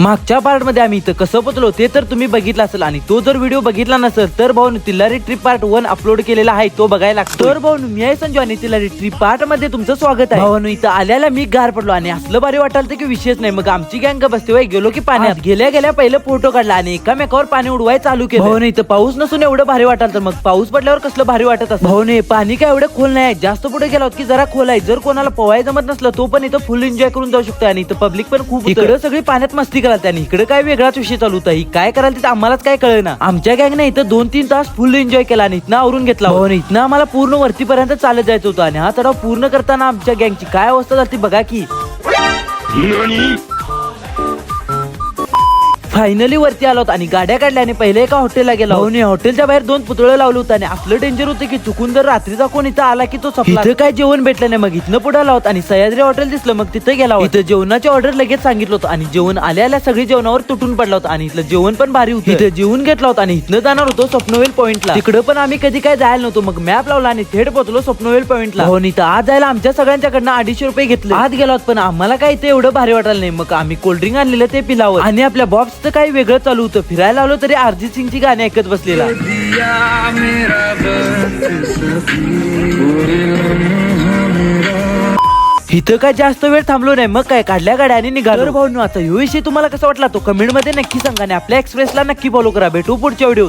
मागच्या पार्टमध्ये आम्ही इथं कसं पोचलो ते तर तुम्ही बघितलं असेल आणि तो जर व्हिडिओ बघितला नसेल तर भाऊ Tillari trip part one upload केलेला आहे तो बघायला लागतो तर भाऊ मी आहे संजू आणि तिल्लारी ट्रिप पार्टमध्ये तुमचं स्वागत आहे. भाऊ इथं आल्याला मी गार पडलो आणि असलं भारी वाटाल की विशेष नाही. मग आमची गँग बसते गेलो की पाण्यात. गेल्या गेल्या पहिलं फोटो काढला आणि एकामेकावर पाणी उडवाय चालू केलं. भाऊ इथं पाऊस नसून एवढं भारी वाटाल तर मग पाऊस पडल्यावर कसलं भारी वाटत असं भाऊ नाही पाणी काय एवढं खोल नाही जास्त पुढे गेलो की जरा खोल आहे. जर कोणाला पोवाय जमत नसलं तो पण इथं फुल एन्जॉय करून जाऊ शकतो आणि इथं पब्लिक पण खूप इकडे सगळी पाण्यात मस्ती कराल आणि इकडे काय वेगळाच विषय चालू होता. ही काय कराल तिथं आम्हालाच काय कळलं ना आमच्या गँगने इथं दोन तीन तास फुल एन्जॉय केला आणि इथनं आवरून घेतला. हो. इथनं आम्हाला पूर्ण वरतीपर्यंत चालत जायचं होतं. आणि हा चढाव पूर्ण करताना आमच्या गँगची काय अवस्था झाली बघा की. फायनली वरती आलो आणि गाड्या काढल्या आणि पहिले एका हॉटेलला गेला आणि हॉटेलच्या बाहेर दोन पुतळे लावले होते आणि असलं डेंजर होतं की चुकून जर रात्रीचा कोण इथं आला की तो सपला. इथं काय जेवण भेटलं नाही. मग इथनं पुढे आला होता आणि सह्याद्री हॉटेल दिसलं. मग तिथं गेला होता. इथं जेवणाची ऑर्डर लगेच सांगितलं होतं आणि जेवण आल्या आल्या सगळी जेवणावर तुटून पडला होता आणि इथलं जेवण पण भारी होतं. इथं जेवण घेतला होता आणि इथनं जाणार होतो स्वप्नवेल पॉईंटला तिकडं पण आम्ही कधी काय जायला नव्हतो. मग मॅप लावला आणि थेट पोहोचलो स्वप्नवेल पॉईंटला हो इथं आज जायला आमच्या सगळ्यांच्याकडनं अडीचशे रुपये घेतले. आत गेलो पण आम्हाला काय इथे एवढं भारी वाटायला नाही. मग आम्ही कोल्ड्रिंक आणलेलं ते पिलावं आणि आपल्या बॉक्सचं काही वेगळं चालू होतं. फिरायला आलो तरी अर्जित सिंगची गाणी ऐकत बसलेला. इथं काय जास्त वेळ थांबलो नाही. मग काय काढल्या गाड्या आणि निघालो भाऊ आता ह्यो विषय तुम्हाला कसा वाटला तो कमेंटमध्ये नक्की सांगा आणि आपल्या एक्सप्रेसला नक्की फॉलो करा. भेटू पुढच्या व्हिडिओ